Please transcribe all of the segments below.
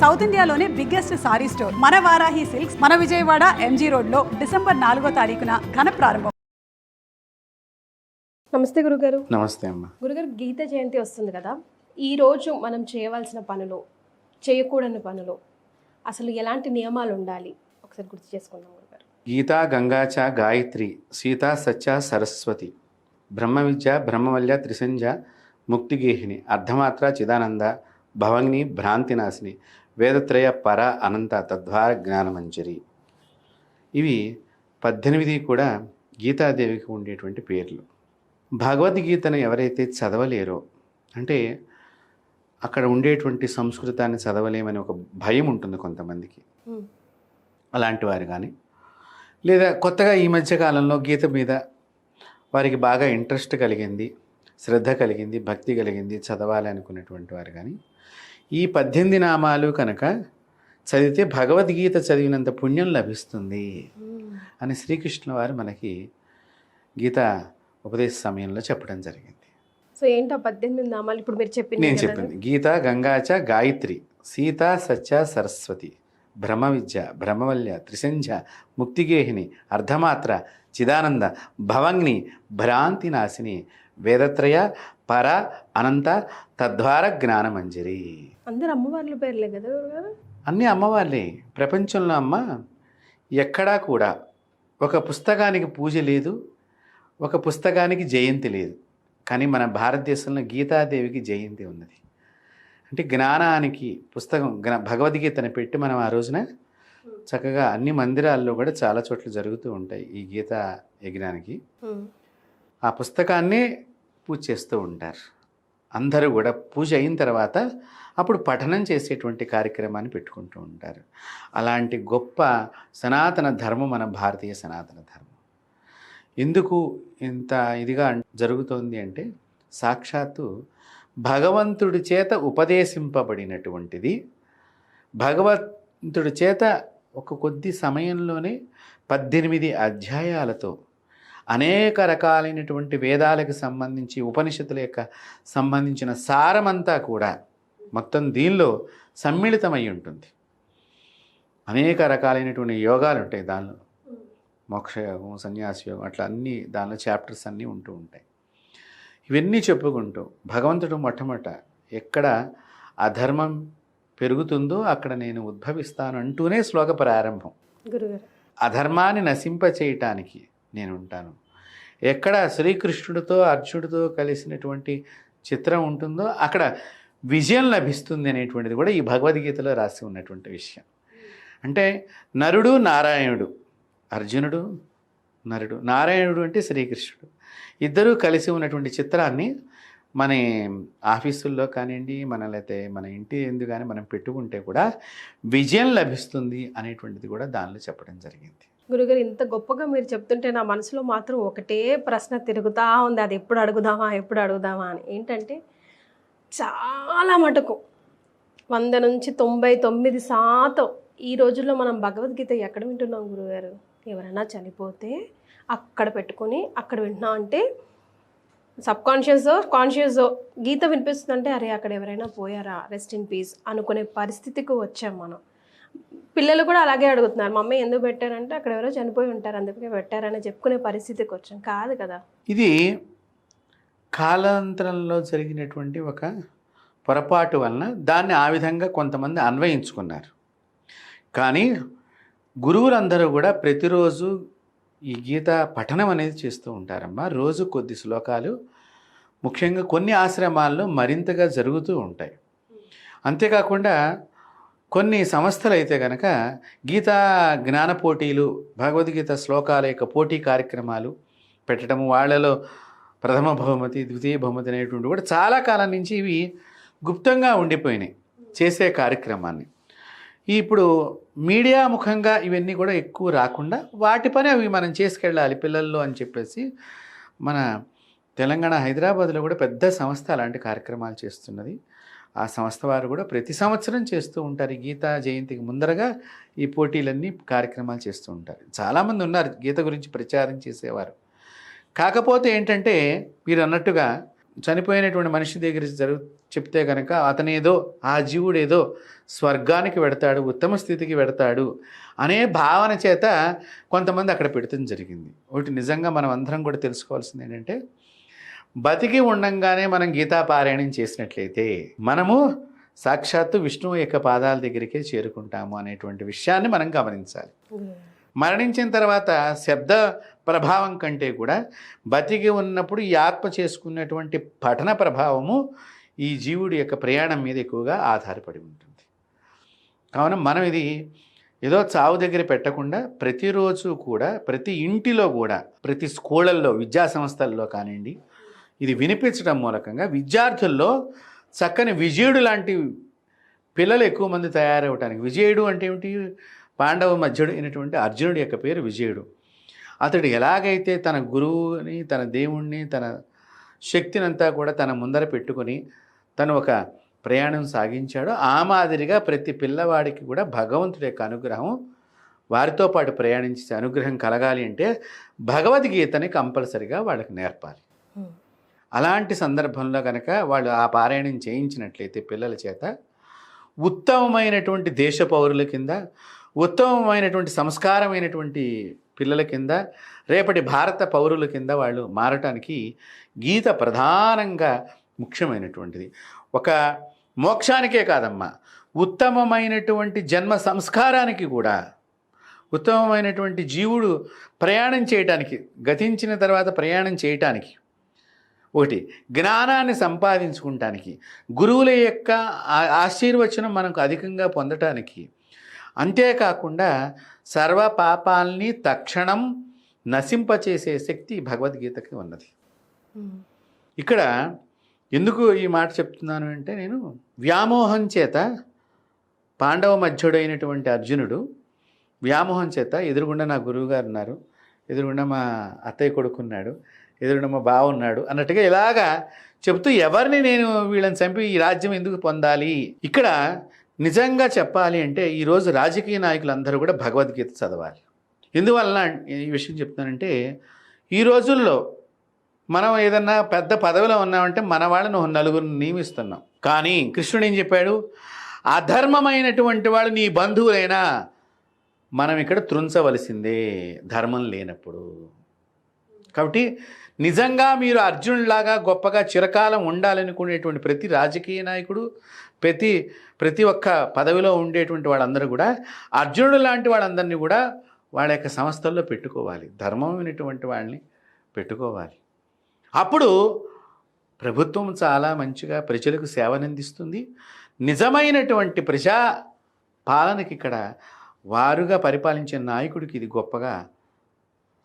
South ఇండియాలోనే biggest sorry store. మన Varahi silks మన విజయవాడ ఎంజీ రోడ్లో డిసెంబర్ నాలుగో తారీఖున ఘన ప్రారంభం. నమస్తే గురుగారు. నమస్తే అమ్మ. గురుగారు గీత జయంతి వస్తుంది కదా? ఈ రోజు మనం చేయవలసిన పనులు చేయకూడని పనులు అసలు ఎలాంటి నియమాలు ఉండాలి? ఒకసారి గుర్తు చేసుకుందాం గురుగారు. గీతా గంగాచ గాయత్రి సీతా సత్య సరస్వతి బ్రహ్మ విద్య బ్రహ్మవల్య త్రిసంజ ముక్తిగేహిని అర్ధమాత్ర చిదానంద భవంగిని భ్రాంతినాశిని వేదత్రయ పర అనంత తద్వార జ్ఞానమంజరి. ఇవి పద్దెనిమిది కూడా గీతాదేవికి ఉండేటువంటి పేర్లు. భగవద్గీతను ఎవరైతే చదవలేరో అంటే అక్కడ ఉండేటువంటి సంస్కృతాన్ని చదవలేమని ఒక భయం ఉంటుంది కొంతమందికి. అలాంటి వారు కానీ లేదా కొత్తగా ఈ మధ్య కాలంలో గీత మీద వారికి బాగా ఇంట్రెస్ట్ కలిగింది. శ్రద్ధ కలిగింది భక్తి కలిగింది చదవాలి అనుకున్నటువంటి వారు కానీ ఈ పద్దెనిమిది నామాలు కనుక చదివితే భగవద్గీత చదివినంత పుణ్యం లభిస్తుంది అని శ్రీకృష్ణ వారు మనకి గీత ఉపదేశ సమయంలో చెప్పడం జరిగింది. సో ఏంటో పద్దెనిమిది నామాలు? ఇప్పుడు మీరు చెప్పింది నేను? చెప్పింది. గీత గంగాచ గాయత్రి సీత సత్య సరస్వతి బ్రహ్మ విద్య బ్రహ్మవల్య త్రిసంధ్య ముక్తిగేహిని అర్ధమాత్ర చిదానంద భవంగ్ని భ్రాంతి నాశిని వేదత్రయ పర అనంత తద్వార జ్ఞానమంజరి. అందరు అమ్మవార్ల పేర్లే కదా అన్ని అమ్మవార్లే. ప్రపంచంలో అమ్మ ఎక్కడా కూడా ఒక పుస్తకానికి పూజ లేదు ఒక పుస్తకానికి జయంతి లేదు. కానీ మన భారతదేశంలో గీతాదేవికి జయంతి ఉన్నది. అంటే జ్ఞానానికి పుస్తకం జ్ఞా భగవద్గీతను పెట్టి మనం ఆ రోజున చక్కగా అన్ని మందిరాల్లో కూడా చాలా చోట్ల జరుగుతూ ఉంటాయి ఈ గీత యజ్ఞానికి. ఆ పుస్తకాన్నే పూజ చేస్తూ ఉంటారు. అందరూ కూడా పూజ అయిన తర్వాత అప్పుడు పఠనం చేసేటువంటి కార్యక్రమాన్ని పెట్టుకుంటూ ఉంటారు. అలాంటి గొప్ప సనాతన ధర్మం మన భారతీయ సనాతన ధర్మం. ఎందుకు ఇంత ఇదిగా జరుగుతోంది అంటే సాక్షాత్తు భగవంతుడి చేత ఉపదేశింపబడినటువంటిది. భగవంతుడి చేత ఒక కొద్ది సమయంలోనే పద్దెనిమిది అధ్యాయాలతో అనేక రకాలైనటువంటి వేదాలకు సంబంధించి ఉపనిషత్తుల యొక్క సంబంధించిన సారమంతా కూడా మొత్తం దీనిలో సమ్మిళితమై ఉంటుంది. అనేక రకాలైనటువంటి యోగాలు ఉంటాయి దానిలో. మోక్షయోగం సన్యాస యోగం అట్లా అన్ని దానిలో చాప్టర్స్ అన్నీ ఉంటూ ఉంటాయి. ఇవన్నీ చెప్పుకుంటూ భగవంతుడు మొట్టమొదట ఎక్కడ అధర్మం పెరుగుతుందో అక్కడ నేను ఉద్భవిస్తాను అంటూనే శ్లోక ప్రారంభం. అధర్మాన్ని నశింపచేయటానికి నేను ఉంటాను ఎక్కడ శ్రీకృష్ణుడితో అర్జునుడితో కలిసినటువంటి చిత్రం ఉంటుందో అక్కడ విజయం లభిస్తుంది అనేటువంటిది కూడా ఈ భగవద్గీతలో రాసి ఉన్నటువంటి విషయం. అంటే నరుడు నారాయణుడు అర్జునుడు నరుడు నారాయణుడు అంటే శ్రీకృష్ణుడు. ఇద్దరూ కలిసి ఉన్నటువంటి చిత్రాన్ని మన ఆఫీసుల్లో కానివ్వండి మన లేకపోతే మన ఇంటి ఎందు కానీ మనం పెట్టుకుంటే కూడా విజయం లభిస్తుంది అనేటువంటిది కూడా దానిలో చెప్పడం జరిగింది. గురుగారు ఇంత గొప్పగా మీరు చెప్తుంటే నా మనసులో మాత్రం ఒకటే ప్రశ్న తిరుగుతూ ఉంది. అది ఎప్పుడు అడుగుదామా ఎప్పుడు అడుగుదామా అని. ఏంటంటే చాలా మటుకు వంద నుంచి తొంభై తొమ్మిది శాతం ఈ రోజుల్లో మనం భగవద్గీత ఎక్కడ వింటున్నాం గురుగారు? ఎవరైనా చనిపోతే అక్కడ పెట్టుకొని అక్కడ వింటున్నాం అంటే సబ్ కాన్షియస్ కాన్షియస్ గీత వినిపిస్తుందంటే అరే అక్కడ ఎవరైనా పోయారా? రెస్ట్ ఇన్ పీస్ అనుకునే పరిస్థితికి వచ్చాం మనం. పిల్లలు కూడా అలాగే అడుగుతున్నారు మమ్మీ ఎందుకు పెట్టారంటే అక్కడ ఎవరో చనిపోయి ఉంటారు అందుకే పెట్టారని చెప్పుకునే పరిస్థితికి వచ్చాం కాదు కదా. ఇది కాలాంతరంలో జరిగినటువంటి ఒక పొరపాటు వలన దాన్ని ఆ విధంగా కొంతమంది అన్వయించుకున్నారు. కానీ గురువులందరూ కూడా ప్రతిరోజు ఈ గీత పఠనం అనేది చేస్తూ ఉంటారమ్మా. రోజు కొద్ది శ్లోకాలు ముఖ్యంగా కొన్ని ఆశ్రమాల్లో మరింతగా జరుగుతూ ఉంటాయి. అంతేకాకుండా కొన్ని సంస్థలు అయితే కనుక గీతా జ్ఞాన పోటీలు భగవద్గీత శ్లోకాల యొక్క పోటీ కార్యక్రమాలు పెట్టడము వాళ్ళలో ప్రథమ బహుమతి ద్వితీయ బహుమతి అనేటువంటి కూడా చాలా కాలం నుంచి ఇవి గుప్తంగా ఉండిపోయినాయి చేసే కార్యక్రమాన్ని. ఇప్పుడు మీడియా ముఖంగా ఇవన్నీ కూడా ఎక్కువ రాకుండా వాటి పని అవి మనం చేసుకెళ్ళాలి పిల్లల్లో అని చెప్పేసి మన తెలంగాణ హైదరాబాద్లో కూడా పెద్ద సంస్థ అలాంటి కార్యక్రమాలు చేస్తున్నది. ఆ సంస్థ వారు కూడా ప్రతి సంవత్సరం చేస్తూ ఉంటారు. గీతా జయంతికి ముందరగా ఈ పోటీలన్నీ కార్యక్రమాలు చేస్తూ ఉంటారు. చాలామంది ఉన్నారు గీత గురించి ప్రచారం చేసేవారు. కాకపోతే ఏంటంటే మీరు అన్నట్టుగా చనిపోయినటువంటి మనిషి దగ్గర జరుగు చెప్తే కనుక అతనేదో ఆ జీవుడేదో స్వర్గానికి వెడతాడు ఉత్తమ స్థితికి వెడతాడు అనే భావన చేత కొంతమంది అక్కడ పెడతం జరిగింది. ఒకటి నిజంగా మనం అందరం కూడా తెలుసుకోవాల్సింది ఏంటంటే బతికి ఉండంగానే మనం గీతా పారాయణం చేసినట్లయితే మనము సాక్షాత్తు విష్ణువు యొక్క పాదాల దగ్గరికే చేరుకుంటాము అనేటువంటి విషయాన్ని మనం గమనించాలి. మరణించిన తర్వాత శబ్ద ప్రభావం కంటే కూడా బతికి ఉన్నప్పుడు ఈ ఆత్మ చేసుకున్నటువంటి పఠన ప్రభావము ఈ జీవుడి యొక్క ప్రయాణం మీద ఎక్కువగా ఆధారపడి ఉంటుంది. కావున మనం ఇది ఏదో చావు దగ్గర పెట్టకుండా ప్రతిరోజు కూడా ప్రతి ఇంటిలో కూడా ప్రతి స్కూళ్ళల్లో విద్యా సంస్థల్లో కానివ్వండి ఇది వినిపించడం మూలకంగా విద్యార్థుల్లో చక్కని విజయుడు లాంటి పిల్లలు ఎక్కువ మంది తయారవటానికి. విజయుడు అంటే ఏమిటి? పాండవ మధ్యుడు అయినటువంటి అర్జునుడి యొక్క పేరు విజయుడు. అతడు ఎలాగైతే తన గురువుని తన దేవుణ్ణి తన శక్తినంతా కూడా తన ముందర పెట్టుకొని తను ఒక ప్రయాణం సాగించాడో ఆ మాదిరిగా ప్రతి పిల్లవాడికి కూడా భగవంతుడి యొక్క అనుగ్రహం వారితో పాటు ప్రయాణించే అనుగ్రహం కలగాలి అంటే భగవద్గీతని కంపల్సరిగా వాళ్ళకి నేర్పాలి. అలాంటి సందర్భంలో కనుక వాళ్ళు ఆ పారాయణం చేయించినట్లయితే పిల్లల చేత ఉత్తమమైనటువంటి దేశ పౌరుల కింద ఉత్తమమైనటువంటి సంస్కారమైనటువంటి పిల్లల కింద రేపటి భారత పౌరుల కింద వాళ్ళు మారటానికి గీత ప్రధానంగా ముఖ్యమైనటువంటిది. ఒక మోక్షానికే కాదమ్మా. ఉత్తమమైనటువంటి జన్మ సంస్కారానికి కూడా ఉత్తమమైనటువంటి జీవుడు ప్రయాణం చేయటానికి గతించిన తర్వాత ప్రయాణం చేయటానికి ఒకటి జ్ఞానాన్ని సంపాదించుకుంటానికి. గురువుల యొక్క ఆశీర్వచనం మనకు అధికంగా పొందటానికి. అంతేకాకుండా సర్వ పాపాల్ని తక్షణం నశింపచేసే శక్తి భగవద్గీతకి ఉన్నది. ఇక్కడ ఎందుకు ఈ మాట చెప్తున్నాను అంటే నేను వ్యామోహం చేత పాండవ మధ్యుడైనటువంటి అర్జునుడు వ్యామోహం చేత ఎదురుగుండా నా గురువుగారు ఉన్నారు. ఎదురుగుండా మా అత్తయ్య కొడుకున్నాడు. ఎదురుగుండా మా అన్నట్టుగా ఇలాగా చెబుతూ ఎవరిని నేను వీళ్ళని చంపి ఈ రాజ్యం ఎందుకు పొందాలి? ఇక్కడ నిజంగా చెప్పాలి అంటే ఈరోజు రాజకీయ నాయకులందరూ కూడా భగవద్గీత చదవాలి. ఎందువలన ఈ విషయం చెప్తానంటే ఈ రోజుల్లో మనం ఏదన్నా పెద్ద పదవిలో ఉన్నామంటే మన వాళ్ళని నలుగురిని నియమిస్తున్నాం. కానీ కృష్ణుడు ఏం చెప్పాడు? అధర్మమైనటువంటి వాళ్ళు నీ బంధువులైనా మనం ఇక్కడ త్రుంచవలసిందే ధర్మం లేనప్పుడు. కాబట్టి నిజంగా మీరు అర్జునులాగా గొప్పగా చిరకాలం ఉండాలనుకునేటువంటి ప్రతి రాజకీయ నాయకుడు ప్రతి ప్రతి ఒక్క పదవిలో ఉండేటువంటి వాళ్ళందరూ కూడా అర్జునుడు లాంటి వాళ్ళందరినీ కూడా వాళ్ళ యొక్క సంస్థల్లో పెట్టుకోవాలి. ధర్మమైనటువంటి వాళ్ళని పెట్టుకోవాలి. అప్పుడు ప్రభుత్వం చాలా మంచిగా ప్రజలకు సేవనందిస్తుంది. నిజమైనటువంటి ప్రజా పాలనకి ఇక్కడ వారుగా పరిపాలించే నాయకుడికి ఇది గొప్పగా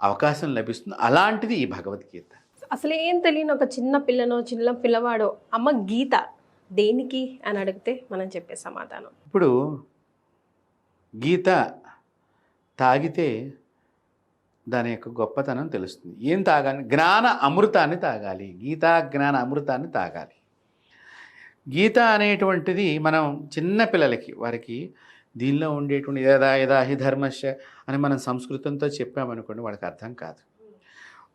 అవకాశం లభిస్తుంది. అలాంటిది ఈ భగవద్గీత. అసలు ఏం తెలియని ఒక చిన్న పిల్లనో చిన్న పిల్లవాడో అమ్మ గీత దేనికి అని అడిగితే మనం చెప్పే సమాధానం. ఇప్పుడు గీత తాగితే దాని యొక్క గొప్పతనం తెలుస్తుంది. ఏం తాగాలి? జ్ఞాన అమృతాన్ని తాగాలి. గీతా జ్ఞాన అమృతాన్ని తాగాలి. గీత అనేటువంటిది మనం చిన్న పిల్లలకి వారికి దీనిలో ఉండేటువంటి యదా యదా హి ధర్మశ అని మనం సంస్కృతంతో చెప్పామనుకోండి వాళ్ళకి అర్థం కాదు.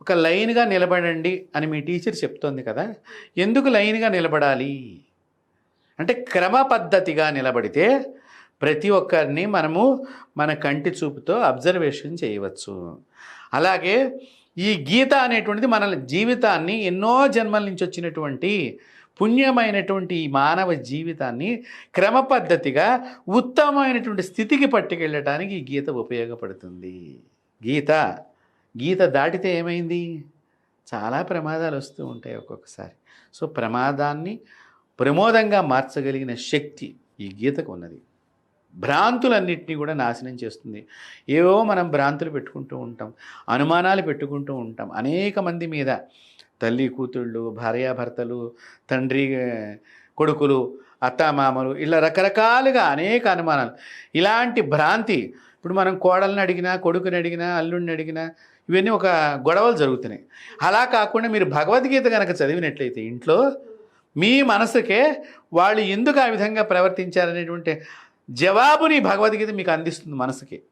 ఒక లైన్గా నిలబడండి అని మీ టీచర్ చెప్తోంది కదా ఎందుకు లైన్గా నిలబడాలి? అంటే క్రమ పద్ధతిగా నిలబడితే ప్రతి ఒక్కరిని మనము మన కంటి చూపుతో అబ్జర్వేషన్ చేయవచ్చు. అలాగే ఈ గీత అనేటువంటిది మన జీవితాన్ని ఎన్నో జన్మల నుంచి వచ్చినటువంటి పుణ్యమైనటువంటి ఈ మానవ జీవితాన్ని క్రమ పద్ధతిగా ఉత్తమమైనటువంటి స్థితికి పట్టుకెళ్ళటానికి ఈ గీత ఉపయోగపడుతుంది. గీత గీత దాటితే ఏమైంది? చాలా ప్రమాదాలు వస్తూ ఉంటాయి ఒక్కొక్కసారి. సో ప్రమాదాన్ని ప్రమోదంగా మార్చగలిగిన శక్తి ఈ గీతకు ఉన్నది. భ్రాంతులన్నింటినీ కూడా నాశనం చేస్తుంది. ఏవో మనం భ్రాంతులు పెట్టుకుంటూ ఉంటాం అనుమానాలు పెట్టుకుంటూ ఉంటాం. అనేక మంది మీద తల్లి కూతుళ్ళు భార్యాభర్తలు తండ్రి కొడుకులు అత్తామామలు ఇలా రకరకాలుగా అనేక అనుమానాలు. ఇలాంటి భ్రాంతి ఇప్పుడు మనం కోడల్ని అడిగినా కొడుకుని అడిగినా అల్లుడిని అడిగినా ఇవన్నీ ఒక గొడవలు జరుగుతున్నాయి. అలా కాకుండా మీరు భగవద్గీత కనుక చదివినట్లయితే ఇంట్లో మీ మనసుకే వాళ్ళు ఎందుకు ఆ విధంగా ప్రవర్తించారనేటువంటి జవాబుని భగవద్గీత మీకు అందిస్తుంది మనసుకి.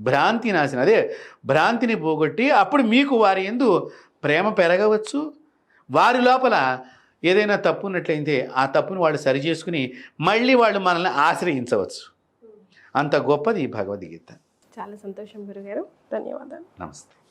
భ్రాంతి నాశనం. అదే భ్రాంతిని పోగొట్టి అప్పుడు మీకు వారి ఎందు ప్రేమ పెరగవచ్చు. వారి లోపల ఏదైనా తప్పు ఉన్నట్లయితే ఆ తప్పును వాళ్ళు సరి చేసుకుని మళ్ళీ వాళ్ళు మనల్ని ఆశ్రయించవచ్చు. అంత గొప్పది ఈ భగవద్గీత. చాలా సంతోషం గురుగారు. ధన్యవాదాలు. నమస్తే.